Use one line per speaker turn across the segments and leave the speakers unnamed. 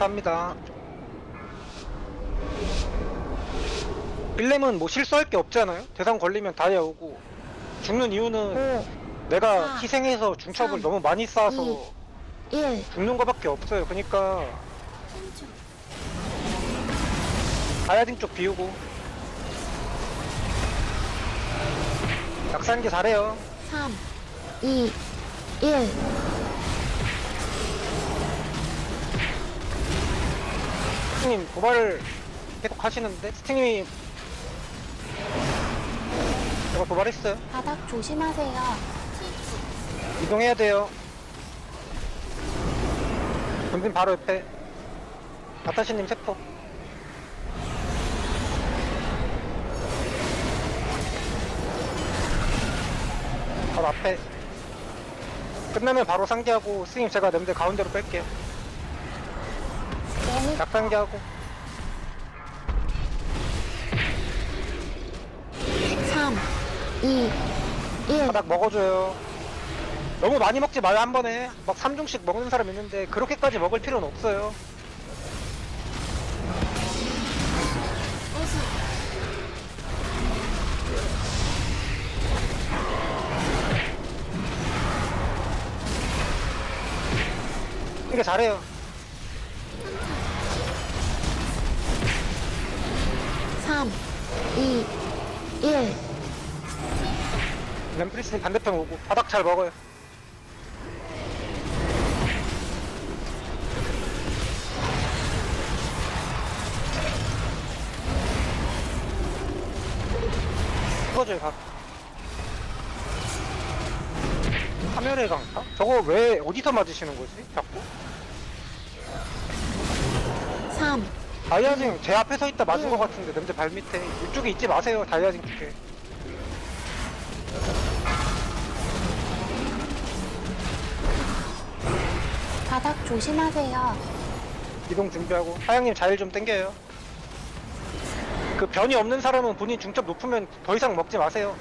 합니다. 빌렘은 뭐 실수할 게 없잖아요. 대상 걸리면 다이아 오고 죽는 이유는
5,
내가
사,
희생해서 중첩을
삼,
너무 많이 쌓아서
이, 1.
죽는 거밖에 없어요. 그러니까 다이아딩 쪽 비우고 약산기 잘해요.
3, 2, 1.
스팅님 도발을 계속 하시는데 스팅님이 제가 도발했어요.
바닥 조심하세요.
이동해야 돼요. 본진 바로 옆에 아타시님 세포. 바로 앞에. 끝나면 바로 상기하고 스님 제가 냄새 가운데로 뺄게요.
너무
약상기하고
3, 2, 1.
바닥 먹어줘요. 너무 많이 먹지 마요 한 번에. 막 3중씩 먹는 사람 있는데 그렇게까지 먹을 필요는 없어요. 이게 잘해요.
2, 1.
램프리스는 반대편 오고 바닥 잘 먹어요. 이거죠, 각. 카메라의 강타? 저거 왜 어디서 맞으시는 거지? 자꾸?
3,
다이아 징 제 앞에 서 있다 맞은
음.
것 같은데 냄새 발 밑에. 이쪽에 있지 마세요 다이아 징 쪽에.
바닥 조심하세요.
이동 준비하고 사장님 자일 좀 땡겨요. 그 변이 없는 사람은 본인 중첩 높으면 더 이상 먹지 마세요.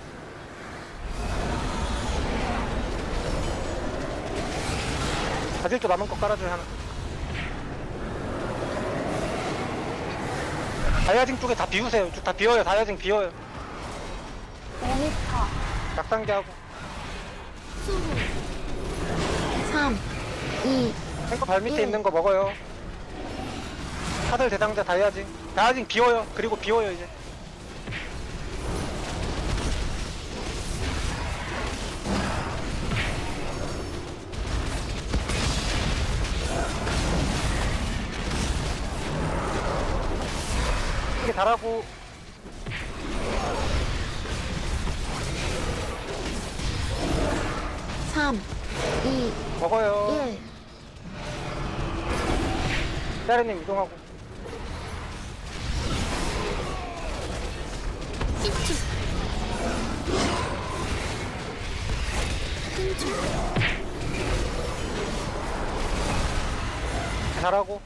바질도 남은 거 깔아줘요 하나 다이아징 쪽에 다 비우세요. 쭉 다 비워요. 다이아징 비워요.
모니터.
약상기하고.
3, 2,
탱커 발 밑에
예.
있는 거 먹어요. 사들 대상자 다이아징. 다이아징 비워요. 그리고 비워요 이제 이게 잘하고.
3, 2,
먹어요.
1.
짜리님 이동하고. 잘하고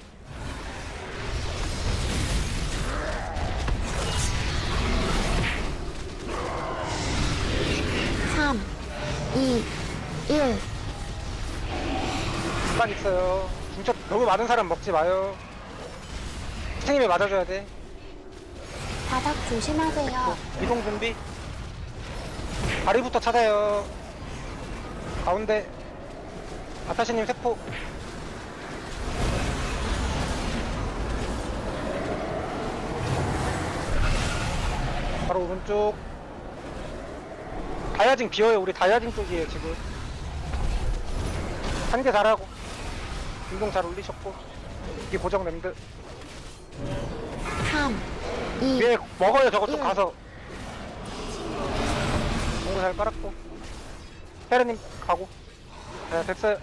딱 있어요. 진짜 너무 많은 사람 먹지 마요. 선생님이 맞아줘야 돼.
바닥 조심하세요.
이동 준비. 다리부터 찾아요. 가운데. 아타시님 세포. 바로 오른쪽. 다이아징 비어요. 우리 다이아징 쪽이에요 지금. 한개 잘하고 운동 잘 올리셨고 이게 보정 랜드.
3, 2,
위에 먹어요 저거 좀
예.
가서. 공구 잘 깔았고. 헤르님 가고. 네 됐어요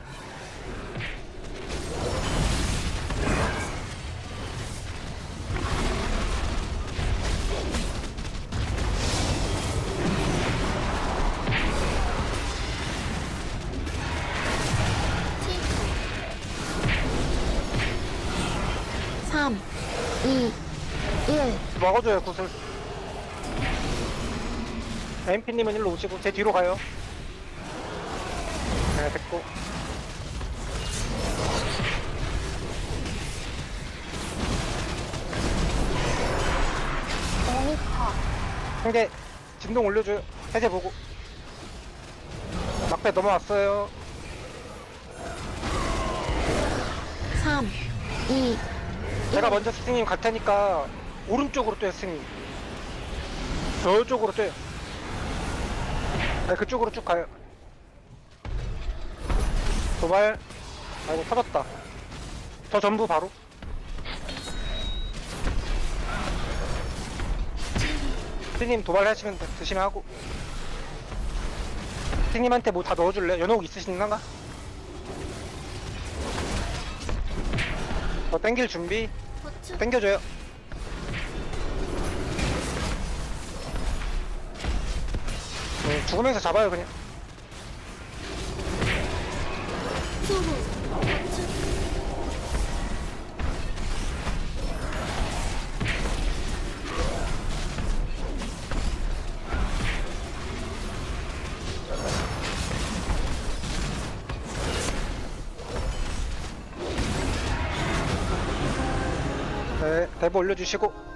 3, 2, 1.
먹어줘요 구슬. MP님은 일로 오시고 제 뒤로 가요. 네 됐고. 상대 진동 올려줘요. 해제 보고. 막대 넘어왔어요.
3, 2,
제가 먼저 스승님 갈 테니까 오른쪽으로 뛰어요 스승님. 저쪽으로 뛰어요 네 그쪽으로 쭉 가요. 도발. 아이고 터졌다. 저 전부 바로. 스승님 도발하시면 돼, 드시면 하고. 스승님한테 뭐 다 넣어줄래? 연옥 있으신가? 저 땡길 준비 땡겨줘요. 네, 죽으면서 잡아요 그냥. 네, 대보 올려주시고